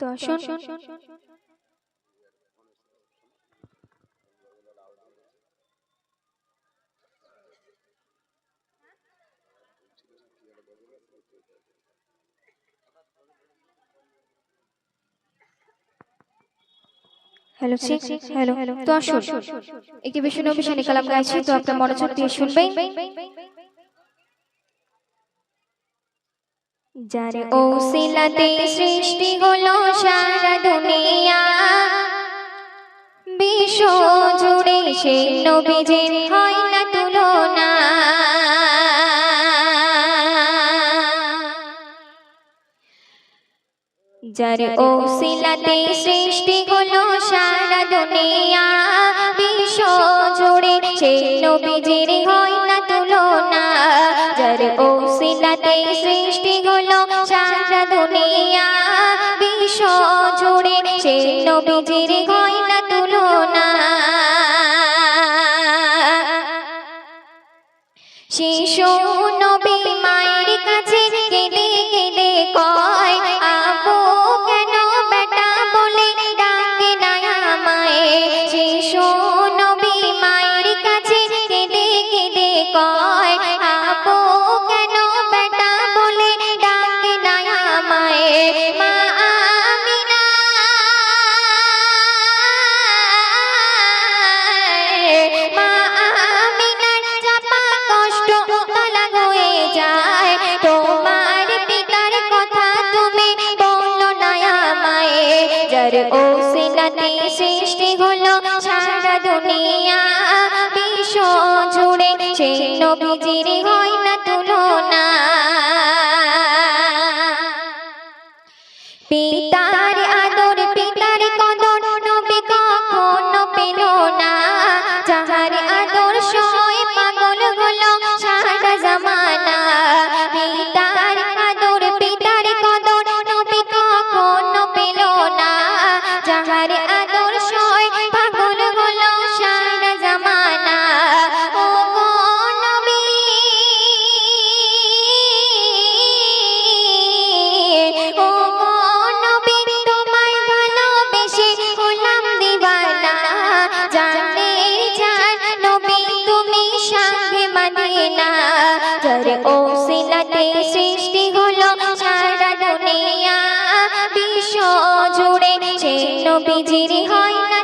তো আসুন hello hello তো আসুন। একটি বিষয় নিয়ে বিষয় নিকালাম গাইছি তো আপনার মনোযোগ দিয়ে শুনবেন। যার ও সিলাতে সৃষ্টি হলো সারা দুনিয়া বিশ্ব জুড়ে সে নবীজির হয় না তুলনা। যার ও সিলাতে সৃষ্টি হলো সারা দুনিয়া বিশ্ব জুড়ে সে নবীজির হয় না তুলনা। যার ও সিলাতে সৃষ্টি দুনিয়া বিশ্ব জুড়ে সে নবীজির গয়না তুলনা। শিশু নবী মায়ের কাছে কেঁদে কেঁদে কয় যার ও সিলাতে সৃষ্টি হলো সারা দুনিয়া। বিশ্ব জুড়ে সেই নবীজির হয় না তুলনা। মদিনা যার ও সিলাতে সৃষ্টি হলো সারা দুনিয়া বিশ্ব জুড়ে হয় না।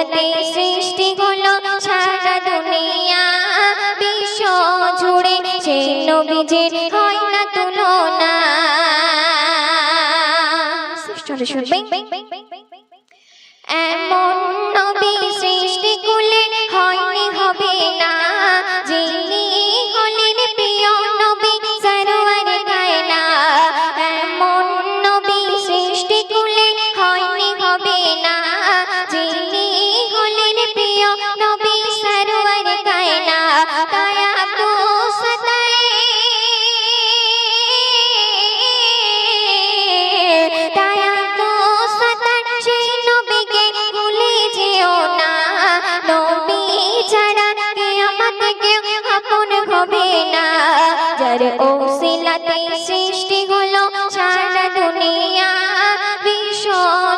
সিলাতে সৃষ্টি হলো সারা দুনিয়া। বিশ্ব জুড়ে সে নবীজে হয় না তুলনা। এমন নবী সৃষ্টি কুলে হয়নি সৃষ্টি হলো সারা দুনিয়া বিশ্ব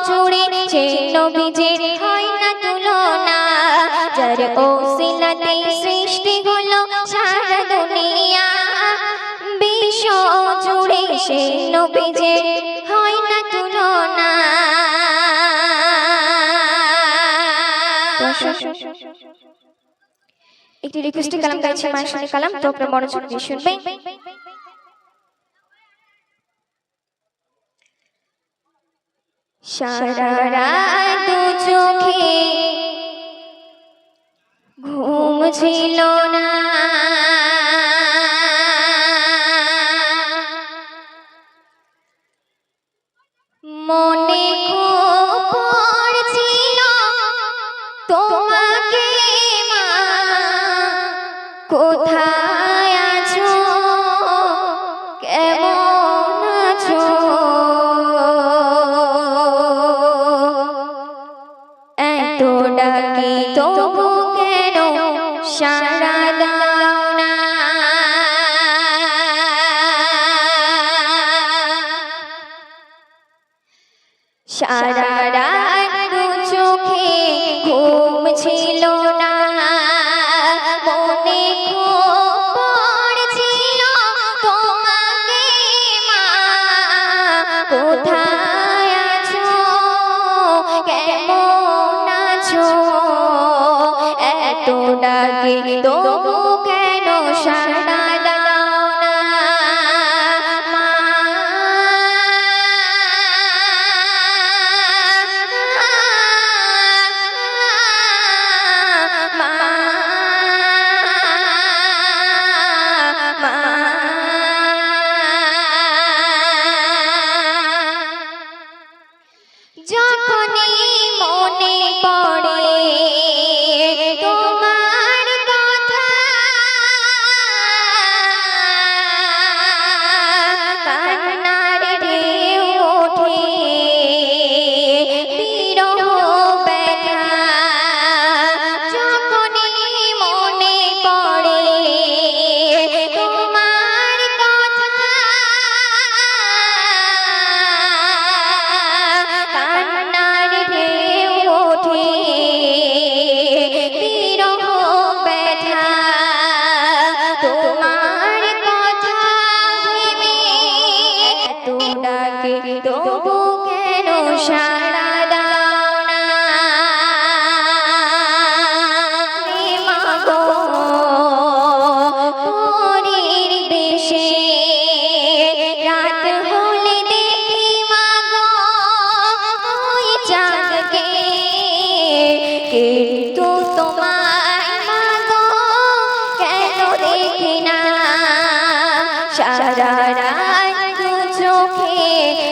জুড়ে সেই নবীজির হয় না তুলনা। যার সৃষ্টি হলো সারা দুনিয়া বিশ্ব জুড়ে সেই নবীজির হয় না তুলনা। একটি রিকোয়েস্টে কালাম গাইছে, মায়ের কালাম। তো আপনার মনোযোগ দিয়ে শুনবেন। সারা দু চোখে ঘুম ছিল না। মনে পড়ছিল তোমাকে মা কোথায় সারা রাত চোখে ঘুম ছিল না। মনে পড়ছিল তোমাকে মা। কোথায় আছো? কেমন আছো? এত ডাকে তবু কেন সারা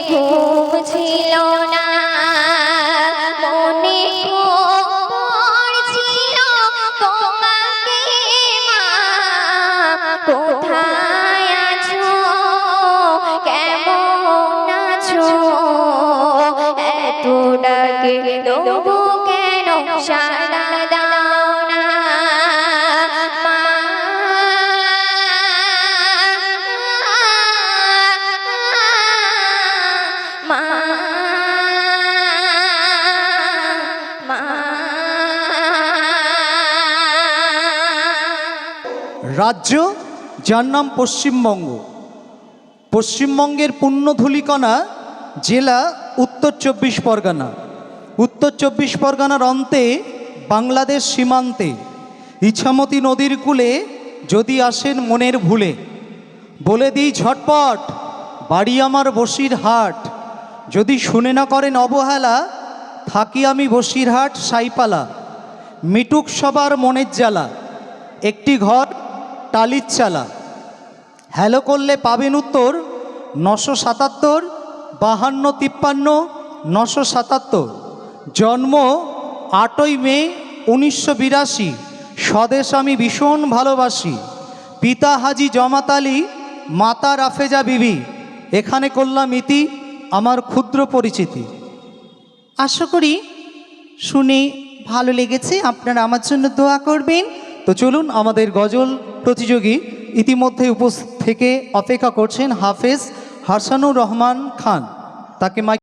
ঘুম ছিল না মনে খুব পড়ছিল তোমাকে মা কোথায় আছো কেমন আছো? এত ডাকে রাজ্য, যার নাম পশ্চিমবঙ্গ। পশ্চিমবঙ্গের পুণ্যধূলিকণা জেলা উত্তর চব্বিশ পরগনা। উত্তর চব্বিশ পরগনার অন্তে বাংলাদেশ সীমান্তে ইছামতি নদীর কূলে যদি আসেন মনের ভুলে, বলে দিই ঝটপট বাড়ি আমার বসির হাট। যদি শুনে না করেন অবহেলা, থাকি আমি বসিরহাট সাইপালা। মিটুক সবার মনের জ্বালা। একটি ঘর টালির চালা হ্যালো করলে পাবেন উত্তর নশো সাতাত্তর, বাহান্ন তিপ্পান্ন, নশো সাতাত্তর। জন্ম আটই মে উনিশশো বিরাশি, স্বদেশ আমি ভীষণ ভালোবাসি। পিতা হাজি জমাত আলী, মাতা রাফেজা বিবি। এখানে করলাম ইতি, আমার ক্ষুদ্র পরিচিতি। আশা করি শুনে ভালো লেগেছে, আপনারা আমার জন্য দোয়া করবেন। তো চলুন আমাদের গজল প্রতিযোগী ইতিমধ্যে উপস্থিত থেকে অপেক্ষা করছেন হাফেজ হাসানুর রহমান খান। তাকে